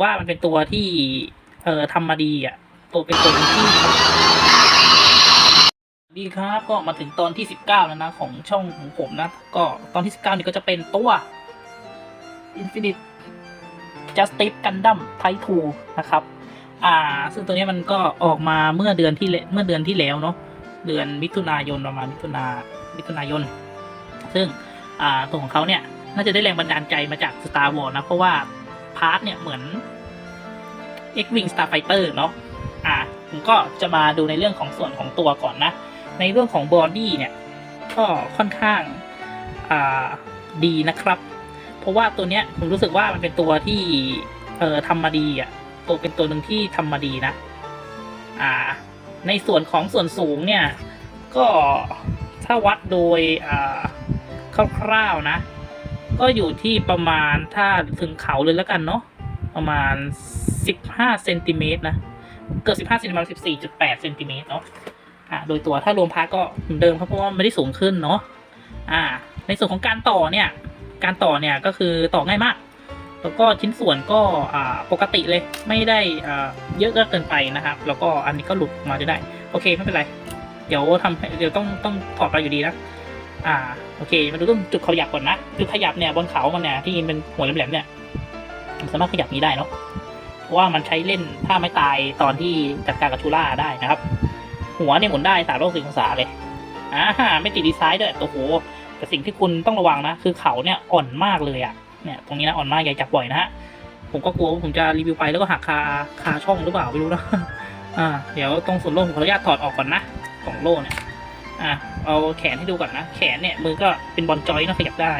ว่ามันเป็นตัวที่ เอ่อทำมาดีอะ ตัวเป็นตัวที่ดีครับก็มาถึงตอนที่สิบเก้าแล้วนะของช่องของผมนะ ก็ตอนที่สิบเก้านี่ก็จะเป็นตัว Infinite Justice Gundam Type 2นะครับ อ่า ซึ่งตัวนี้มันก็ออกมาเมื่อเดือนที่เมื่อเดือนที่แล้วเนาะเดือนมิถุนายนประมาณมิถุนามิถุนายน ซึ่ง อ่าตัวของเขาเนี่ย น่าจะได้แรงบันดาลใจมาจาก Star Wars นะ เพราะว่า พาร์ทเนี่ยเหมือน X-Wing Starfighter เนาะอ่าผมก็จะมาดูในเรื่องของส่วนของตัวก่อนนะ ในเรื่องของบอดี้เนี่ย ก็ค่อนข้างอ่าดีนะครับ เพราะว่าตัวเนี้ยผมรู้สึกว่ามันเป็นตัวที่เอ่อทำมาดีอะตัวเป็นตัวหนึ่งที่ทำมาดีนะ อ่า ในส่วนของส่วนสูงเนี่ย ก็ถ้าวัดโดยอ่าคร่าวๆนะ ก็อยู่ที่ประมาณถ้าถึงเขาเลยแล้วกันเนาะประมาณ 15เซนติเมตรนะ เกิด15เซนติเมตร14.8เซนติเมตรเนาะอ่าโดยตัวถ้ารวมพาร์ทก็เหมือนเดิมครับเพราะว่าไม่ได้สูงขึ้นเนาะอ่า ในส่วนของการต่อเนี่ย การต่อเนี่ยก็คือต่อง่ายมาก แล้วก็ชิ้นส่วนก็อ่าปกติเลยไม่ได้อ่าเยอะเกินไปนะครับ แล้วก็อันนี้ก็หลุดมาจนได้ โอเคไม่เป็นไร เดี๋ยวทำเดี๋ยวต้องต้องถอดไปอยู่ดีนะ อ่าโอเค มาดูตรงจุดขยับก่อนนะจุดขยับเนี่ยบนเขามันเนี่ยที่เป็นหัวแหลมๆเนี่ยมันสามารถขยับนี้ได้เนาะเพราะว่ามันใช้เล่นท่าไม่ตายตอนที่จัดการกับชูล่าได้นะครับ หัวเนี่ยหมุนได้สามร้อยสิบองศาเลยอ่าไม่ติดดีไซน์ด้วยโอ้โหแต่สิ่งที่คุณต้องระวังนะ คือเขาเนี่ยอ่อนมากเลยอะเนี่ยตรงนี้นะอ่อนมากใหญ่จับบ่อยนะฮะผมก็กลัวว่าผมจะรีวิวไปแล้วก็หักคาคาช่องหรือเปล่าไม่รู้นะอ่าเดี๋ยวตรงส่วนโล่ผมขออนุญาตถอดออกก่อนนะของโล่เนี่ย อ่าเอาแขนให้ดูก่อนนะ แขนเนี่ยมือก็เป็นบอลจอยนะขยับได้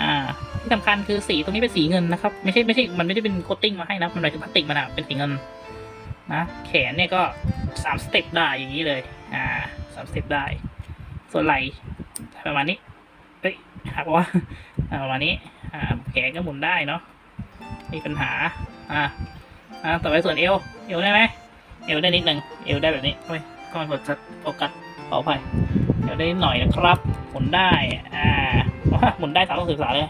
อ่า ที่สำคัญคือสีตรงนี้เป็นสีเงินนะครับ ไม่ใช่ไม่ใช่มันไม่ได้เป็นโคตติ้งมาให้นะ มันหมายถึงพลาสติกมันอะเป็นสีเงินนะแขนเนี่ยก็สามสเต็ปได้อย่างนี้เลย อ่าสามสเต็ปได้ ส่วนไหล่ประมาณนี้เฮ้ยหักว่าประมาณนี้ อ่าแขนก็หมุนได้เนาะมีปัญหา อ่าอ่าต่อไปส่วนเอว เอวได้ไหมเอวได้นิดหนึ่งเอวได้แบบนี้เฮ้ยก็มันกดโฟกัส ขออภัยเอวได้หน่อยนะครับหมุนได้ อ่าหมุนได้สามร้อยสิบสาเลย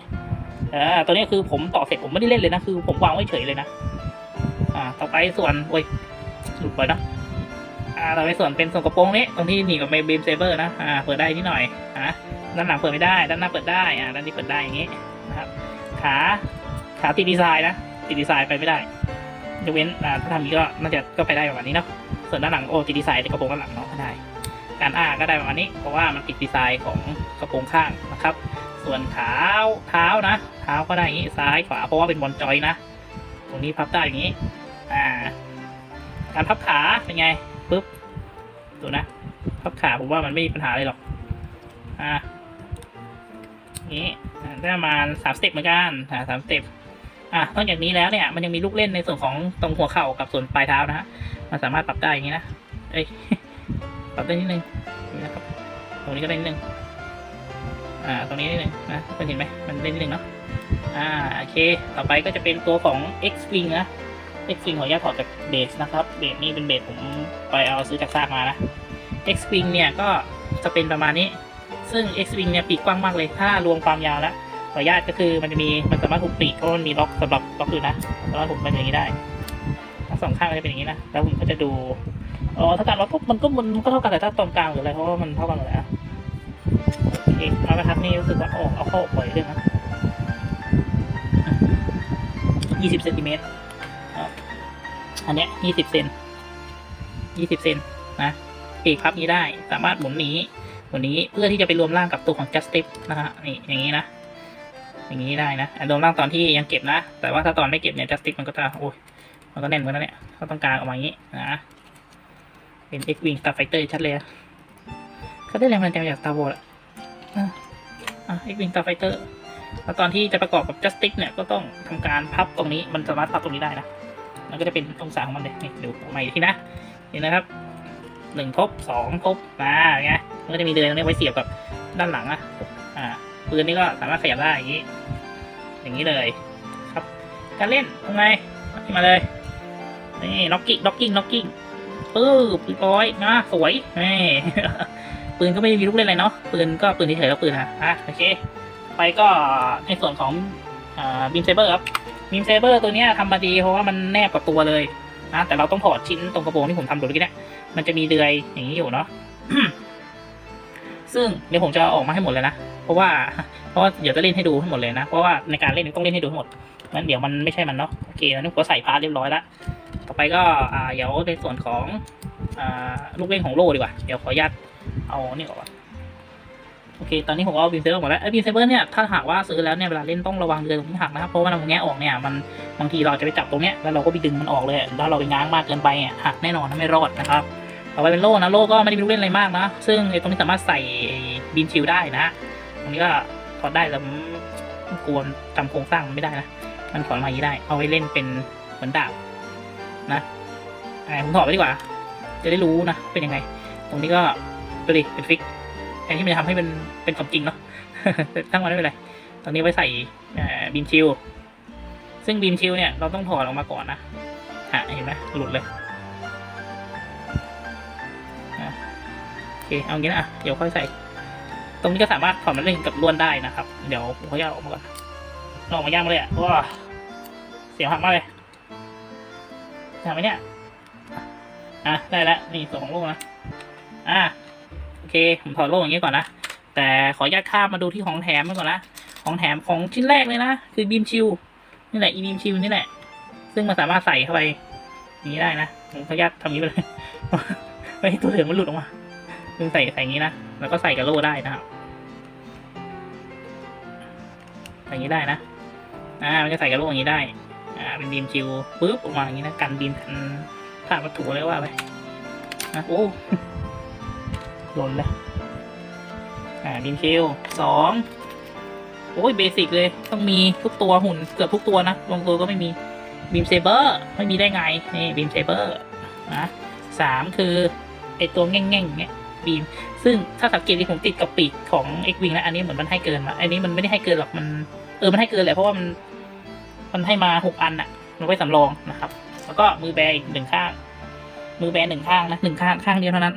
เออตัวนี้คือผมต่อเสร็จผมไม่ได้เล่นเลยนะ คือผมวางไว้เฉยเลยนะ อ่า ต่อไปส่วนโอ้ยหลุดไปนะอ่าต่อไปส่วนเป็นส่วนกระโปรงนี้ตรงที่หนีกับเบมเซเบอร์นะ อ่า เปิดได้นิดหน่อย อ่าด้านหลังเปิดไม่ได้ ด้านหน้าเปิดได้ อ่า ด้านนี้เปิดได้อย่างนี้นะครับ ขา ขาติดดีไซน์นะ ติดดีไซน์ไปไม่ได้ยกเว้นถ้าทำนี้ก็น่าจะก็ไปได้ประมาณนี้เนาะ ส่วนด้านหลังโอ้ติดดีไซน์กระโปรงด้านหลังเนาะไม่ได้ การอ้าก็ได้ประมาณนี้ เพราะว่ามันติดดีไซน์ของกระโปรงข้างนะครับ ส่วนขาเท้านะ เท้าก็ได้อย่างนี้ซ้ายขวาเพราะว่าเป็นบอลจอยนะ ตรงนี้พับได้อย่างนี้อ่าการพับขาเป็นไงปุ๊บดูนะพับขาผมว่ามันไม่มีปัญหาเลยหรอกอ่านี้อ่าได้ประมาณสามสเต็ปเหมือนกันอ่าสามสเต็ปอะนอกจากนี้แล้วเนี่ยมันยังมีลูกเล่นในส่วนของตรงหัวเข่ากับส่วนปลายเท้านะฮะมันสามารถปรับได้อย่างนี้นะเอ้ย ปรับได้นิดนึงนี่นะครับ ตรงนี้ก็ได้นิดนึง อ่า ตรงนี้นิดนึงนะเพื่อนเห็นไหมมันได้นิดนึงเนาะ อ่า โอเค ต่อไปก็จะเป็นตัวของ X Wing นะ X Wing ขออนุญาตถอดจากเบสนะครับ เบสนี่เป็นเบสผมไปเอาซื้อจากซากมานะ X Wing เนี่ยก็จะเป็นประมาณนี้ ซึ่ง X Wing เนี่ยปีกกว้างมากเลย ถ้ารวมความยาวแล้วขออนุญาตก็คือมันจะมีมันสามารถถูกปีกเพราะมันมีล็อกสำหรับล็อกอยู่นะสามารถถูกเป็นอย่างนี้ได้ทั้งสองข้างก็จะเป็นอย่างนี้นะ แล้วผมก็จะดู อ๋อถ้าการล็อกปุ๊บมันก็มันก็เท่ากันแต่ถ้าตรงกลางหรืออะไรเพราะว่ามันเท่ากันหมดแล้วโอเคเอากระทัดนี่รู้สึกว่าเอาเอาเข้าปล่อยเรื่องนะยี่สิบเซนติเมตรอันเนี้ยยี่สิบเซนยี่สิบเซนนะปีกพับนี้ได้สามารถหมุนหนีหมุนนี้เพื่อที่จะไปรวมร่างกับตัวของ Justice นะฮะนี่อย่างนี้นะอย่างนี้ได้นะรวมร่างตอนที่ยังเก็บนะ แต่ว่าถ้าตอนไม่เก็บเนี่ยจัสติกมันก็จะโอ้ยมันก็แน่นเหมือนกันนะเนี่ยเขาต้องการออกมาอย่างนี้นะ เป็น X Wing Starfighter ชัดเลยอะเขาได้แรงบันดาลใจมาจาก Star Wars อะอะอะ X Wing Starfighter แล้วตอนที่จะประกอบกับ Justice เนี่ยก็ต้องทำการพับตรงนี้มันสามารถพับตรงนี้ได้นะ มันก็จะเป็นองศาของมันเลยนี่ดูออกมาอีกทีนะเห็นนะครับหนึ่งทบสองทบมาไงมันก็จะมีเดือยตรงนี้ไว้เสียบกับด้านหลังอะอ่าปืนนี่ก็สามารถขยับได้อย่างนี้ อย่างนี้เลยครับ การเล่นทำไงมาเลยนี่น็อกกิ้งน็อกกิ้งน็อกกิ้ง ปื้บร้อยนะสวยนี่ปืนก็ไม่มีลูกเล่นอะไรเนาะปืนก็ปืนเฉยๆแล้วปืนนะอะโอเค ไปก็ในส่วนของอ่าบีมเซเบอร์ครับบีมเซเบอร์ตัวนี้ทำมาดีเพราะว่ามันแนบกับตัวเลยนะแต่เราต้องถอดชิ้นตรงกระโปรงที่ผมทำดูเมื่อกี้เนี่ยมันจะมีเดือยอย่างนี้อยู่เนาะซึ่งเดี๋ยวผมจะออกมาให้หมดเลยนะเพราะว่าเพราะว่าเดี๋ยวจะเล่นให้ดูให้หมดเลยนะเพราะว่าในการเล่นต้องเล่นให้ดูให้หมดงั้นเดี๋ยวมันไม่ใช่มันเนาะโอเคแล้วนี่ผมใส่พาร์ทเรียบร้อยแล้ว ต่อไปก็เดี๋ยวในส่วนของอลูกเล่นของโลดีกว่า เดี๋ยวขออนุญาตเอานี่กก่อนโอเค ตอนนี้ผมเอาบีมเซเบอร์หมดแล้วไอ้บีมเซเบอร์เนี่ย ถ้าหากว่าซื้อแล้วเนี่ย เวลาเล่นต้องระวังเดือตรงที่หักนะครับ เพราะว่าเราแงะออกเนี่ย มัน บางทีเราจะไปจับตรงเนี้ย แล้วเราก็ไปดึงมันออกเลย แล้วเราไปง้างมากเกินไปอะหักแน่นอนนไม่รอดนะครับ ต่อไปเป็นโล่นะ โล่ก็ไม่ได้มีลูกเล่นอะไรมากนะ ซึ่งไอ้ตรงนี้สามารถใส่บีนชิลได้นะ ตรงนี้ก็ถอดได้แต่ผมกลัวจำโครงสร้างมันไม่ได้นะ มันถอดมาอย่างนี้ได้ เอาไว้เล่นเป็นเหมือนดาบ นะไอผมถอดไปดีกว่า จะได้รู้นะ เป็นยังไง ตรงนี้ก็ดูดิเป็นฟิกแทนที่มันจะทำให้เป็นเป็นความจริงเนาะตั้งมันไม่เป็นไร ตรงนี้ไว้ใส่บีนชิลซึ่งบีนชิลเนี่ยเราต้องถอดออกมาก่อนนะฮะเห็นไหมหลุดเลยโอเคเอางี้นะ เดี๋ยวค่อยใส่ ตรงนี้ก็สามารถถอดมันเล่นกับล้วนได้นะครับ เดี๋ยวผมขาจะเอาออกมาก่อนลองมาย่างมาเลยอะว้าเสียงหักมากเลย หักไหมเนี่ย อะ ได้แล้ว นี่ส่วนของโล่นะ อะ โอเค ผมถอดโล่อย่างนี้ก่อนนะ แต่ขออนุญาตข้ามมาดูที่ของแถมไปก่อนนะ ของแถมของชิ้นแรกเลยนะ คือบีมชิลนี่แหละ อีบีมชิลนี่แหละ ซึ่งมันสามารถใส่เข้าไปนี้ได้นะ ผมขออนุญาตทำนี้ไปเลยไม่ให้ตัวเหลืองมันหลุดออกมาคือใส่ใส่งนี้นะ แล้วก็ใส่กับโล่ได้นะครับใส่อย่างนี้ได้นะ อ่า มันจะใส่กับโล่อย่างนี้ได้ อ่าเป็นบีมชิวปุ๊บออกมาอย่างนี้นะกันบีมกันผ่านวัตถุเลยว่าไปนะโอ้หล่นเลยอ่าบีมชิวสองโอ้ยเบสิกเลยต้องมีทุกตัวหุ่นเกือบทุกตัวนะบางตัวก็ไม่มีบีมเซเบอร์ไม่มีได้ไงนี่บีมเซเบอร์นะสามคือไอตัวแง่งๆเนี้ยบีมซึ่งถ้าสังเกตที่ผมติดกับปีกของ X Wing แล้วอันนี้เหมือนมันให้เกินมาอันนี้มันไม่ได้ให้เกินหรอกมันเออมันให้เกินแหละเพราะว่ามัน มันให้มาหกอันอะมันไว้สำรองนะครับ แล้วก็มือแบอีกหนึ่งข้าง มือแบหนึ่งข้างนะหนึ่งข้างข้างเดียวเท่านั้น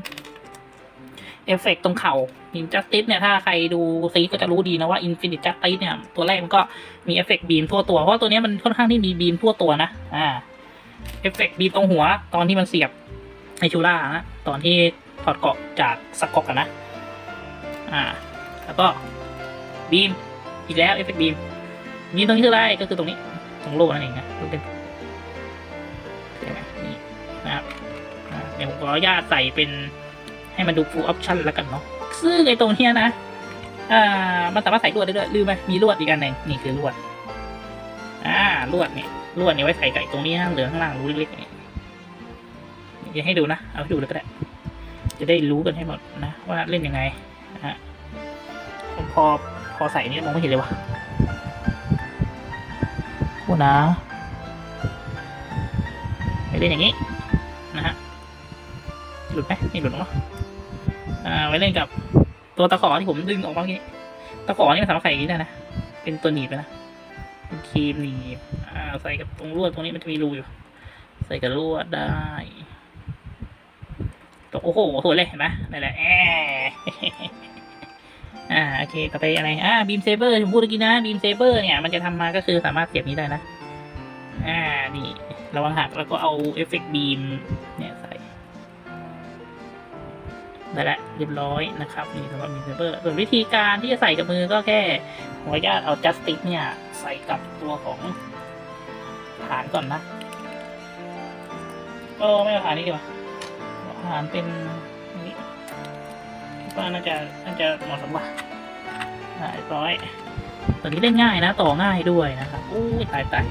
เอฟเฟกตรงเข่าอินจัสติสเนี่ยถ้าใครดูซีก็จะรู้ดีนะว่าอินฟินิตจัสติสเนี่ย ตัวแรกมันก็มีเอฟเฟกบีมทั่วตัว เพราะตัวนี้มันค่อนข้างที่มีบีมทั่วตัวนะ อ่า เอฟเฟกบีมตรงหัว ตอนที่มันเสียบไอชูล่านะ ตอนที่ถอดเกาะจากสกอกกันนะ อ่า แล้วก็บีมอีกแล้วเอฟเฟกบีมบีมตรงนี้คืออะไรก็คือตรงนี้ ตรงโล่นั่นเองนะรูปเป็นใช่ไหมนี่นะครับเดี๋ยวผมขออนุญาตใส่เป็นให้มันดู full option แล้วกันเนาะซึ่งไอตรงเนี้ยนะอ่ามันสามารถใส่ลวดได้ด้วยลืมไหมมีลวดอีกอันหนึ่งนี่คือลวดอ่าลวดเนี่ยลวดเนี่ยไว้ใส่ไก่ตรงนี้นะเหลือข้างล่างรูเล็กๆนี่จะให้ดูนะ เอาให้ดูเลยก็ได้ จะได้รู้กันให้หมดนะ ว่าเล่นยังไงนะฮะ พอ พอใส่นี่มองไม่เห็นเลยวะ โอ้นะไปเล่นอย่างนี้นะฮะหลุดไหมไม่หลุดหรอกอ่าไว้เล่นกับตัวตะขอที่ผมดึงออกมาเมื่อกี้ตะขอนี่มันสามารถใส่อย่างนี้ได้นะเป็นตัวหนีบนะเป็นครีมหนีบอ่าใส่กับตรงลวดตรงนี้มันจะมีรูอยู่ ใส่กับลวดได้โอ้โหสวยเลยเห็นไหมนั่นแหละแอ อ่าโอเคต่อไปอะไรอ่าบีมเซเบอร์ผมพูดเมื่อกี้นะบีมเซเบอร์เนี่ยมันจะทำมาก็คือสามารถเสียบนี้ได้นะอ่านี่ระวังหักแล้วก็เอาเอฟเฟกต์บีมเนี่ยใส่ได้ละเรียบร้อยนะครับนี่สำหรับบีมเซเบอร์ส่วนวิธีการที่จะใส่กับมือก็แค่ขออนุญาตเอาจัสติกเนี่ยใส่กับตัวของฐานก่อนนะโอ้ไม่เอาฐานนี้ดีกว่าอาหารเป็น คิดว่าน่าจะน่าจะเหมาะสมว่ะอ่าเรียบร้อยตัวนี้เล่นง่ายนะ ต่อง่ายด้วยนะครับอู้ยตายตาย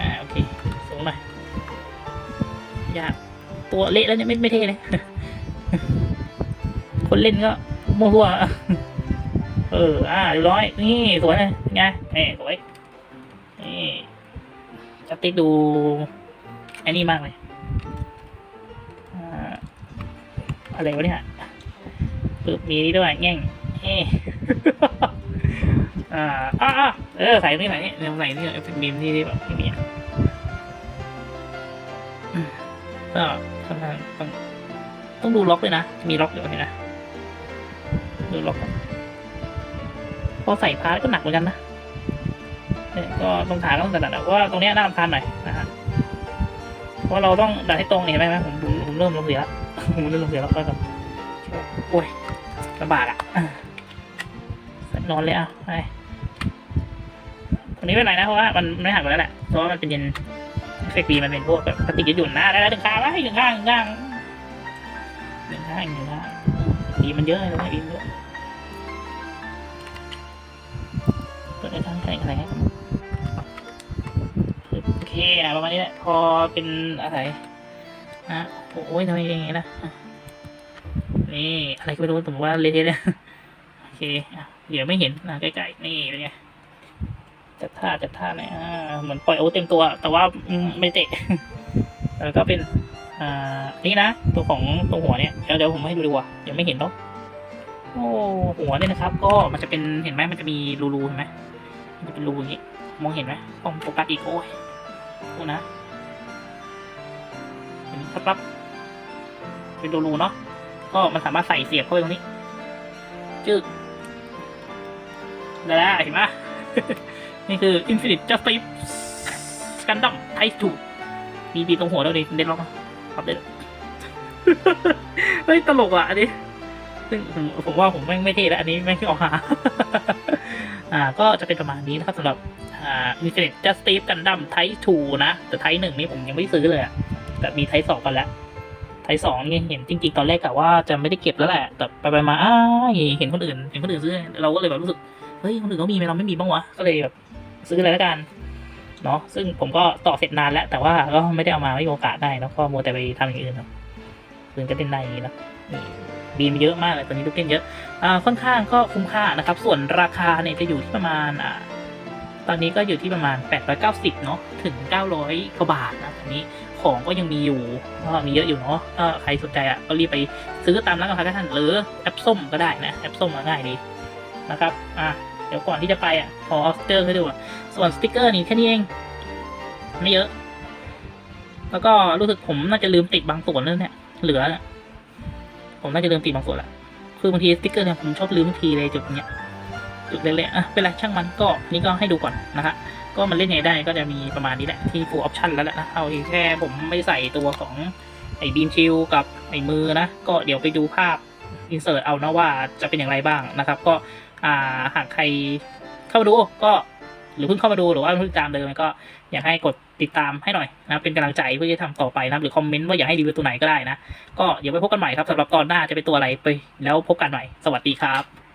อ่าโอเคสูงหน่อยยากตัวเละแล้วเนี่ยไม่ไม่เท่เลยคนเล่นก็มั่วทั่วเออ อ่าเรียบร้อย นี่สวยเลยไงนี่สวยนี่จะติดดูไอ้นี่มากเลยอ่าอะไรวะเนี่ย ปึ๊บมีนี่ด้วยแง่งเฮ้อ่าอ่าอ่เออใส่นี่ใส่นี่เดี๋ยวใส่นี่เอฟเฟกต์บีมที่แบบไม่มีอะก็ค่อนข้างต้องต้องดูล็อกด้วยนะ มีล็อกอยู่เห็นนะดูล็อกพอใส่พาร์ทก็หนักเหมือนกันนะเนี่ยก็ตรงฐานต้องดัดว่าตรงเนี้ยน่ารำคาญหน่อยนะฮะเพราะเราต้องดัดให้ตรงเห็นไหมผมผมผมเริ่มลงเสียแล้วผมเริ่มลงเสียแล้วก็แบบโอ้ย ลำบากอะนอนเลยอะไปตรงนี้เป็นไรนะเพราะว่ามันไม่หักแล้วแหละเพราะว่ามันเป็นเย็นเฟกบีมันเป็นพวกแบบพลาสติกยืดหยุ่นนะได้แล้วถึงข้างไว้ถึงข้างถึงข้างถึงข้างถึงข้างบีมันเยอะเลยนะบีมันเยอะเปิดได้ทั้งไหนอะไรโอเคอะประมาณนี้แหละพอเป็นอะไรนะโอ้ยทำไมอย่างงี้นะ นี่อะไรก็ไม่รู้ผมว่าเละๆเลยโอเคเดี๋ยวไม่เห็นนะใกล้ๆนี่เป็นไงจัดท่าจัดท่าเนี่ยเหมือนปล่อยโอเต็มตัว แต่ว่าไม่เตะแล้วก็เป็นอ่านี่นะตัวของตรงหัวเนี่ยเดี๋ยวเดี๋ยวผมให้ดูดีกว่ายังไม่เห็นเนาะโอ้หัวเนี่ยนะครับ ก็มันจะเป็นเห็นไหมมันจะมีรูๆเห็นไหมมันจะเป็นรูอย่างนี้มองเห็นไหมต้องโฟกัสอีกโอ้ยดูนะเห็นครับเป็นรูๆเนาะ ก็มันสามารถใส่เสียบเข้าไปตรงนี้ จึ๊กได้แล้วเห็นไหมนี่คือ Infinite Justice Gundam Type 2มีบีตรงหัวแล้วดิเด่นล็อกครับเด่นเฮ้ย ตลกอะอันนี้ซึ่งผมว่าผมแม่งไม่เท่แล้วอันนี้แม่งที่ออกหา อ่า ก็จะเป็นประมาณนี้นะครับสำหรับอ่า Infinite Justice Gundam Type 2นะ แต่ Type 1นี่ผมยังไม่ซื้อเลยอะแต่มี Type 2กันแล้ว Type 2นี่เห็นจริงๆตอนแรกกะว่าจะไม่ได้เก็บแล้วแหละ แต่ไปไปๆมาอ้าเห็นคนอื่น เห็นคนอื่นซื้อ เราก็เลยแบบรู้สึก เฮ้ย คนอื่นเขามีไหมเราไม่มีบ้างวะ ก็เลยแบบซื้อเลยแล้วกัน เนาะ ซึ่งผมก็ต่อเสร็จนานแล้ว แต่ว่าก็ไม่ได้เอามาไม่มีโอกาสได้นะก็มัวแต่ไปทำอย่างอื่นเนาะถึงจะเล่นได้อย่างนี้นะนี่บีมเยอะมากเลยตอนนี้ลูกเล่นเยอะ อ่า ค่อนข้างก็คุ้มค่านะครับ ส่วนราคาเนี่ยจะอยู่ที่ประมาณ อ่า ตอนนี้ก็อยู่ที่ประมาณ 890 เนาะ ถึง 900กว่าบาทนะอันนี้ ของก็ยังมีอยู่ก็มีเยอะอยู่เนาะก็ใครสนใจอะก็รีบไปซื้อตามร้านกาแฟท่านหรือแอปส้มก็ได้นะแอปส้มมาง่ายดีนะครับอะเดี๋ยวก่อนที่จะไปอะขอเอาสติกเกอร์ให้ดูอะส่วนสติกเกอร์นี่แค่นี้เอง ไม่เยอะ แล้วก็รู้สึกผมน่าจะลืมติดบางส่วนนั่นเนี่ยเหลือผมน่าจะลืมติดบางส่วนละคือบางทีสติกเกอร์เนี่ยผมชอบลืมทุกทีเลยจุดเนี้ยจุดเล็กๆอะเป็นไรช่างมันก็นี่ก็ให้ดูก่อนนะฮะ ก็มันเล่นไงได้ก็จะมีประมาณนี้แหละที่ full option แล้วแหละนะเอาแค่ผมไม่ใส่ตัวของไอ้บีมชิลกับไอ้มือนะ ก็เดี๋ยวไปดูภาพ insert เอานะว่าจะเป็นอย่างไรบ้างนะครับ ก็อ่าหากใครเข้ามาดูก็หรือเพิ่งเข้ามาดูหรือว่าเพิ่งตามเลยก็อยากให้กดติดตามให้หน่อยนะเป็นกำลังใจเพื่อที่จะทำต่อไปนะหรือคอมเมนต์ว่าอยากให้รีวิวตัวไหนก็ได้นะ ก็เดี๋ยวไปพบกันใหม่ครับสำหรับตอนหน้าจะเป็นตัวอะไรไป แล้วพบกันใหม่สวัสดีครับ